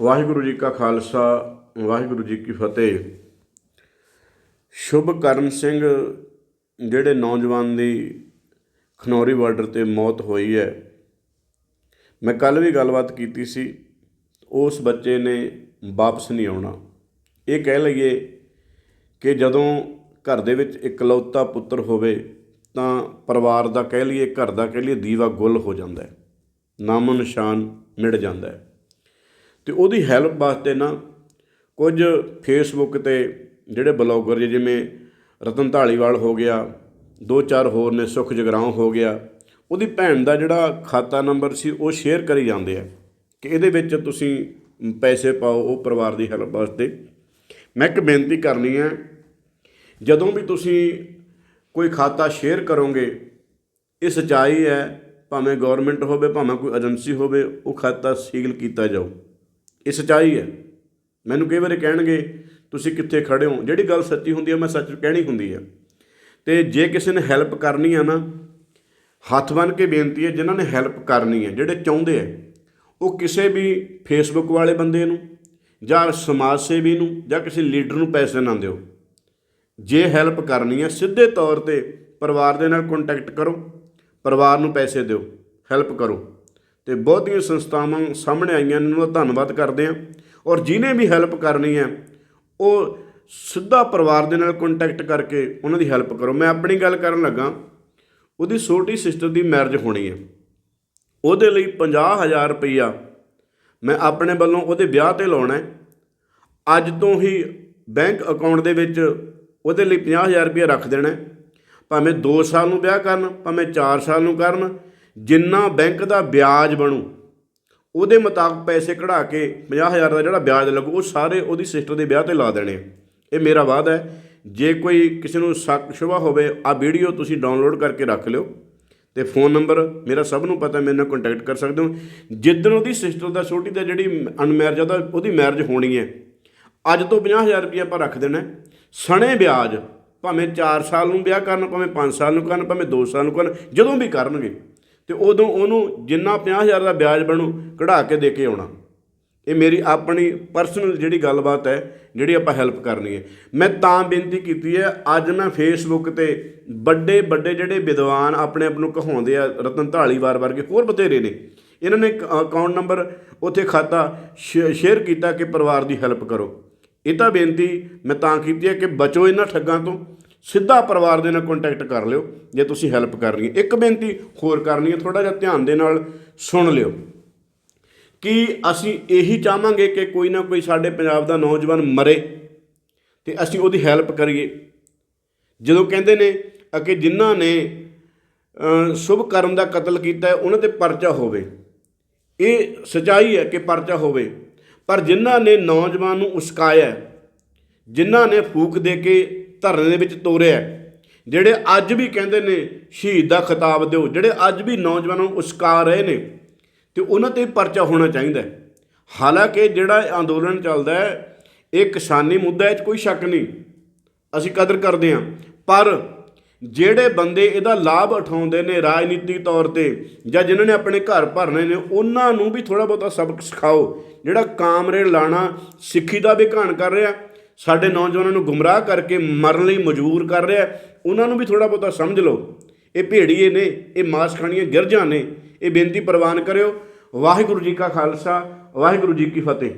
ਵਾਹਿਗੁਰੂ ਜੀ ਕਾ ਖਾਲਸਾ, ਵਾਹਿਗੁਰੂ ਜੀ ਕੀ ਫਤਿਹ। ਸ਼ੁਭ ਕਰਨ ਸਿੰਘ, ਜਿਹੜੇ ਨੌਜਵਾਨ ਦੀ ਖਨੌਰੀ ਬਾਰਡਰ ਤੇ ਮੌਤ ਹੋਈ ਹੈ। ਮੈਂ ਕੱਲ ਵੀ ਗੱਲਬਾਤ ਕੀਤੀ ਸੀ, ਉਸ ਬੱਚੇ ਨੇ ਵਾਪਸ ਨਹੀਂ ਆਉਣਾ। ਇਹ ਕਹਿ ਲਈਏ ਕਿ ਜਦੋਂ ਘਰ ਦੇ ਵਿੱਚ ਇਕਲੌਤਾ ਪੁੱਤਰ ਹੋਵੇ, ਤਾਂ ਪਰਿਵਾਰ ਦਾ ਕਹਿ ਲਈਏ, ਘਰ ਦਾ ਕਹਿ ਲਈਏ ਦੀਵਾ ਗੁੱਲ ਹੋ ਜਾਂਦਾ ਹੈ। ਨਾਮੋ ਨਿਸ਼ਾਨ ਮਿਟ ਜਾਂਦਾ ਹੈ। ਤੇ ਉਹਦੀ ਹੈਲਪ ਵਾਸਤੇ ਨਾ ਕੁਝ ਫੇਸਬੁੱਕ ਤੇ ਜਿਹੜੇ ਬਲੌਗਰ ਜੀ, ਜਿਵੇਂ ਰਤਨ ਢਾਲੀਵਾਲ ਹੋ ਗਿਆ, ਦੋ ਚਾਰ ਹੋਰ ਨੇ, ਸੁਖ ਜਗਰਾਉਂ ਹੋ ਗਿਆ, ਉਹਦੀ ਭੈਣ ਦਾ ਜਿਹੜਾ ਖਾਤਾ ਨੰਬਰ ਸੀ, ਉਹ ਸ਼ੇਅਰ ਕਰੀ ਜਾਂਦੇ ਆ ਕਿ ਇਹਦੇ ਵਿੱਚ ਤੁਸੀਂ ਪੈਸੇ ਪਾਓ, ਉਹ ਪਰਿਵਾਰ ਦੀ ਹੈਲਪ ਵਾਸਤੇ। ਮੈਂ ਇੱਕ ਬੇਨਤੀ ਕਰਨੀ ਹੈ ਜਦੋਂ ਵੀ ਤੁਸੀਂ ਕੋਈ ਖਾਤਾ ਸ਼ੇਅਰ ਕਰੋਗੇ, ਇਹ ਸਚਾਈ ਹੈ, ਭਾਵੇਂ ਗਵਰਨਮੈਂਟ ਹੋਵੇ, ਭਾਵੇਂ ਕੋਈ ਏਜੰਸੀ ਹੋਵੇ, ਉਹ ਖਾਤਾ ਸੀਲ ਕੀਤਾ ਜਾਓ ਇਹ ਸਚਾਈ ਹੈ। ਮੈਨੂੰ ਕਈ ਵਾਰੀ ਕਹਿਣਗੇ, ਤੁਸੀਂ ਕਿੱਥੇ ਖੜੇ ਹੋ? ਜਿਹੜੀ ਗੱਲ ਸੱਚੀ ਹੁੰਦੀ ਹੈ ਮੈਂ ਸੱਚ ਕਹਿਣੀ ਹੁੰਦੀ ਹੈ। ਤੇ ਜੇ ਕਿਸੇ ਨੇ ਹੈਲਪ ਕਰਨੀ ਆ ਨਾ, ਹੱਥ ਬੰਨ ਕੇ ਬੇਨਤੀ ਹੈ, ਜਿਨ੍ਹਾਂ ਨੇ ਹੈਲਪ ਕਰਨੀ ਹੈ, ਜਿਹੜੇ ਚਾਹੁੰਦੇ ਆ, ਉਹ ਕਿਸੇ ਵੀ ਫੇਸਬੁੱਕ ਵਾਲੇ ਬੰਦੇ ਨੂੰ ਜਾਂ ਸਮਾਜ ਸੇਵੀ ਨੂੰ ਜਾਂ ਕਿਸੇ ਲੀਡਰ ਨੂੰ ਪੈਸੇ ਨਾ ਦਿਓ। ਜੇ ਹੈਲਪ ਕਰਨੀ ਹੈ, ਸਿੱਧੇ ਤੌਰ ਤੇ ਪਰਿਵਾਰ ਦੇ ਨਾਲ ਕੰਟੈਕਟ ਕਰੋ, ਪਰਿਵਾਰ ਨੂੰ ਪੈਸੇ ਦਿਓ ਹੈਲਪ ਕਰੋ। ਤੇ ਬਹੁਤੀਆਂ ਸੰਸਥਾਵਾਂ ਸਾਹਮਣੇ ਆਈਆਂ ਇਹਨਾਂ ਦਾ ਧੰਨਵਾਦ ਕਰਦੇ ਹਾਂ। ਔਰ ਜਿਨੇ ਵੀ ਹੈਲਪ ਕਰਨੀ ਹੈ, ਉਹ ਸਿੱਧਾ ਪਰਿਵਾਰ ਦੇ ਨਾਲ ਕੰਟੈਕਟ ਕਰਕੇ ਉਹਨਾਂ ਦੀ ਹੈਲਪ ਕਰੋ। ਮੈਂ ਆਪਣੀ ਗੱਲ ਕਰਨ ਲੱਗਾ, ਉਹਦੀ ਛੋਟੀ ਸਿਸਟਰ ਦੀ ਮੈਰਿਜ ਹੋਣੀ ਹੈ। ਉਹਦੇ ਲਈ 50000 ਰੁਪਈਆ ਮੈਂ ਆਪਣੇ ਵੱਲੋਂ ਉਹਦੇ ਵਿਆਹ ਤੇ ਲਾਉਣਾ ਹੈ। ਅੱਜ ਤੋਂ ਹੀ ਬੈਂਕ ਅਕਾਊਂਟ ਦੇ ਵਿੱਚ ਉਹਦੇ ਲਈ 50000 ਰੁਪਏ ਰੱਖ ਦੇਣਾ ਭਾਵੇਂ 2 ਸਾਲ ਨੂੰ ਵਿਆਹ ਕਰਨ, ਭਾਵੇਂ 4 ਸਾਲ ਨੂੰ ਕਰਨ ਜਿੰਨਾ ਬੈਂਕ ਦਾ ਵਿਆਜ ਬਣੂ, ਉਹਦੇ ਮੁਤਾਬਕ ਪੈਸੇ ਕਢਾ ਕੇ 50000 ਦਾ ਜਿਹੜਾ ਵਿਆਜ ਲੱਗੂ, ਉਹ ਸਾਰੇ ਉਹਦੀ ਸਿਸਟਰ ਦੇ ਵਿਆਹ ਤੇ ਲਾ ਦੇਣੇ ਆ। ਇਹ ਮੇਰਾ ਵਾਅਦਾ ਹੈ। ਜੇ ਕੋਈ ਕਿਸੇ ਨੂੰ ਸ਼ੱਕ ਸ਼ੁਬਾ ਹੋਵੇ ਆ ਵੀਡੀਓ ਤੁਸੀਂ ਡਾਊਨਲੋਡ ਕਰਕੇ ਰੱਖ ਲਿਓ ਤੇ ਫੋਨ ਨੰਬਰ ਮੇਰਾ ਸਭ ਨੂੰ ਪਤਾ, ਮੇਰੇ ਨਾਲ ਕੰਟੈਕਟ ਕਰ ਸਕਦੇ ਹੋ। ਜਿੱਦਣ ਉਹਦੀ ਸਿਸਟਰ ਦਾ ਛੋਟੀ ਦਾ ਜਿਹੜੀ ਅਨਮੈਰਿਜ ਉਹਦਾ ਉਹਦੀ ਮੈਰਿਜ ਹੋਣੀ ਹੈ, ਅੱਜ ਤੋਂ 50000 ਰੁਪਏ ਆਪਾਂ ਰੱਖ ਦੇਣਾ ਸਣੇ ਵਿਆਜ, ਭਾਵੇਂ 4 ਸਾਲ ਨੂੰ ਵਿਆਹ ਕਰਨ, ਭਾਵੇਂ 5 ਸਾਲ ਨੂੰ ਕਰਨ, ਭਾਵੇਂ 2 ਸਾਲ ਨੂੰ ਕਰਨ, ਜਦੋਂ ਵੀ ਕਰਨਗੇ। ਤੇ ਉਦੋਂ ਉਹਨੂੰ ਜਿੰਨਾ 50000 ਦਾ ਵਿਆਜ ਬਣੂ, ਕਢਾ ਕੇ ਦੇ ਕੇ ਆਉਣਾ। ਇਹ ਮੇਰੀ ਆਪਣੀ ਪਰਸਨਲ ਜਿਹੜੀ ਗੱਲਬਾਤ ਹੈ, ਜਿਹੜੀ ਆਪਾਂ ਹੈਲਪ ਕਰਨੀ ਹੈ। ਮੈਂ ਤਾਂ ਬੇਨਤੀ ਕੀਤੀ ਹੈ, ਅੱਜ ਮੈਂ ਫੇਸਬੁੱਕ ਤੇ ਵੱਡੇ ਵੱਡੇ ਜਿਹੜੇ ਵਿਦਵਾਨ ਆਪਣੇ ਆਪ ਨੂੰ ਕਹਾਉਂਦੇ ਆ, ਰਤਨ ਢਾਲੀਵਾਰ ਵਰਗੇ ਹੋਰ ਬਥੇਰੇ ਨੇ। ਇਹਨਾਂ ਨੇ ਅਕਾਊਂਟ ਨੰਬਰ ਉੱਥੇ ਖਾਤਾ ਸ਼ੇਅਰ ਕੀਤਾ ਕਿ ਪਰਿਵਾਰ ਦੀ ਹੈਲਪ ਕਰੋ। ਇਹ ਤਾਂ ਬੇਨਤੀ ਮੈਂ ਤਾਂ ਕੀਤੀ ਹੈ ਕਿ ਬਚੋ ਇਹਨਾਂ ਠੱਗਾਂ ਤੋਂ। ਸਿੱਧਾ ਪਰਿਵਾਰ ਦੇ ਨਾਲ ਕੰਟੈਕਟ ਕਰ ਲਿਓ, ਜੇ ਤੁਸੀਂ ਹੈਲਪ ਕਰਨੀ ਹੈ। ਇੱਕ ਬੇਨਤੀ ਹੋਰ ਕਰਨੀ ਹੈ ਥੋੜਾ ਜਿਹਾ ਧਿਆਨ ਦੇ ਨਾਲ ਸੁਣ ਲਿਓ ਕਿ ਅਸੀਂ ਇਹੀ ਚਾਹਾਂਗੇ ਕਿ ਕੋਈ ਨਾ ਕੋਈ ਸਾਡੇ ਪੰਜਾਬ ਦਾ ਨੌਜਵਾਨ ਮਰੇ ਤੇ ਅਸੀਂ ਉਹਦੀ ਹੈਲਪ ਕਰੀਏ। ਜਦੋਂ ਕਹਿੰਦੇ ਨੇ ਕਿ ਜਿਨ੍ਹਾਂ ਨੇ ਸ਼ੁਭ ਕਰਮ ਦਾ ਕਤਲ ਕੀਤਾ ਉਹਨਾਂ ਤੇ ਪਰਚਾ ਹੋਵੇ। ਇਹ ਸਚਾਈ ਹੈ ਕਿ ਪਰਚਾ ਹੋਵੇ। ਪਰ ਜਿਨ੍ਹਾਂ ਨੇ ਨੌਜਵਾਨ ਨੂੰ ਉਸਕਾਇਆ ਜਿਨ੍ਹਾਂ ਨੇ ਫੂਕ ਦੇ ਕੇ ਧਰਨੇ ਦੇ ਵਿੱਚ ਤੋਰਿਆ ਜਿਹੜੇ ਅੱਜ ਵੀ ਕਹਿੰਦੇ ਨੇ ਸ਼ਹੀਦ ਦਾ ਖਿਤਾਬ ਦਿਓ, ਜਿਹੜੇ ਅੱਜ ਵੀ ਨੌਜਵਾਨਾਂ ਨੂੰ ਉਸਕਾ ਰਹੇ ਨੇ, ਤੇ ਉਹਨਾਂ ਤੇ ਪਰਚਾ ਹੋਣਾ ਚਾਹੀਦਾ ਹੈ। ਹਾਲਾਂਕਿ ਜਿਹੜਾ ਅੰਦੋਲਨ ਚੱਲਦਾ ਹੈ, ਇਹ ਕਿਸਾਨੀ ਮੁੱਦਾ ਹੈ 'ਚ ਕੋਈ ਸ਼ੱਕ ਨਹੀਂ। ਅਸੀਂ ਕਦਰ ਕਰਦੇ ਹਾਂ। ਪਰ ਜਿਹੜੇ ਬੰਦੇ ਇਹਦਾ ਲਾਭ ਉਠਾਉਂਦੇ ਨੇ ਰਾਜਨੀਤਿਕ ਤੌਰ ਤੇ ਜਾਂ ਜਿਨ੍ਹਾਂ ਨੇ ਆਪਣੇ ਘਰ ਭਰਨੇ ਨੇ, ਉਹਨਾਂ ਨੂੰ ਵੀ ਥੋੜਾ ਬਹੁਤਾ ਸਬਕ ਸਿਖਾਓ। ਜਿਹੜਾ ਕਾਮਰੇਡ ਲਾਣਾ ਸਿੱਖੀ ਦਾ ਵੀ ਘਾਣ ਕਰ ਰਿਹਾ ਸਾਡੇ ਨੌਜਵਾਨਾਂ ਨੂੰ ਗੁੰਮਰਾਹ ਕਰਕੇ ਮਰਨ ਲਈ ਮਜਬੂਰ ਕਰ ਰਿਹਾ ਉਹਨਾਂ ਨੂੰ ਵੀ ਥੋੜਾ ਬਹੁਤਾ ਸਮਝ ਲਓ। ਇਹ ਭੇੜੀਏ ਨੇ, ਇਹ ਮਾਸ ਖਾਣੀਆਂ ਗਿਰਜਾਂ ਨੇ। ਇਹ ਬੇਨਤੀ ਪ੍ਰਵਾਨ ਕਰਿਓ। ਵਾਹਿਗੁਰੂ ਜੀ ਕਾ ਖਾਲਸਾ, ਵਾਹਿਗੁਰੂ ਜੀ ਕੀ ਫਤਿਹ।